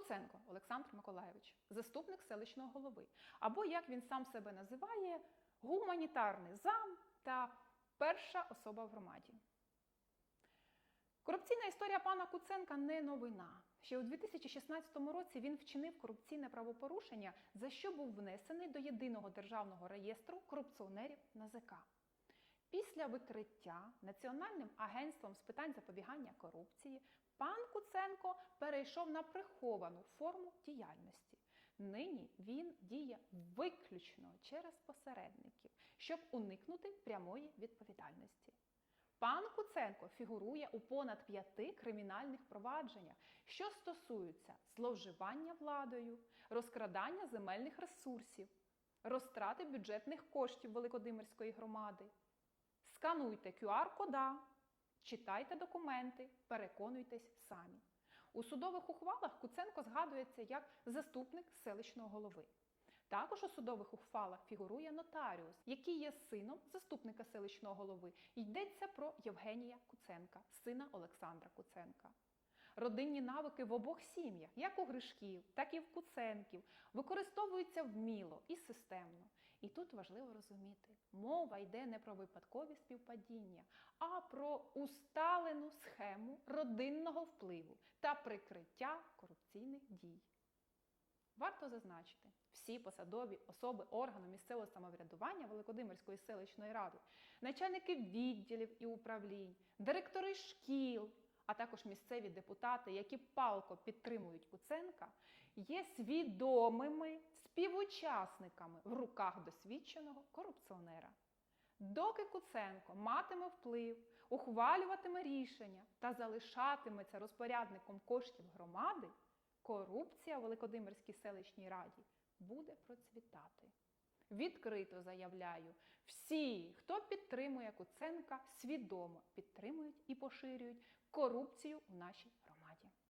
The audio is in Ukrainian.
Куценко Олександр Миколаєвич, заступник селищного голови, або як він сам себе називає, гуманітарний зам та перша особа в громаді. Корупційна історія пана Куценка не новина. Ще у 2016 році він вчинив корупційне правопорушення, за що був внесений до єдиного державного реєстру корупціонерів НАЗК. Після викриття Національним агентством з питань запобігання корупції пан Куценко перейшов на приховану форму діяльності. Нині він діє виключно через посередників, щоб уникнути прямої відповідальності. Пан Куценко фігурує у понад п'яти кримінальних провадженнях, що стосуються зловживання владою, розкрадання земельних ресурсів, розтрати бюджетних коштів Великодимирської громади. Скануйте QR-кода, читайте документи, переконуйтесь самі. У судових ухвалах Куценко згадується як заступник селищного голови. Також у судових ухвалах фігурує нотаріус, який є сином заступника селищного голови. Йдеться про Євгенія Куценка, сина Олександра Куценка. Родинні навики в обох сім'ях, як у Гришків, так і в Куценків, використовуються вміло і системно. І тут важливо розуміти, мова йде не про випадкові співпадіння, а про усталену схему родинного впливу та прикриття корупційних дій. Варто зазначити, всі посадові особи органу місцевого самоврядування Великодимирської селищної ради, начальники відділів і управлінь, директори шкіл, а також місцеві депутати, які палко підтримують Куценка, є свідомими співучасниками в руках досвідченого корупціонера. Доки Куценко матиме вплив, ухвалюватиме рішення та залишатиметься розпорядником коштів громади, корупція в Великодимирській селищній раді буде процвітати. Відкрито заявляю, всі, хто підтримує Куценка, свідомо підтримують і поширюють корупцію у нашій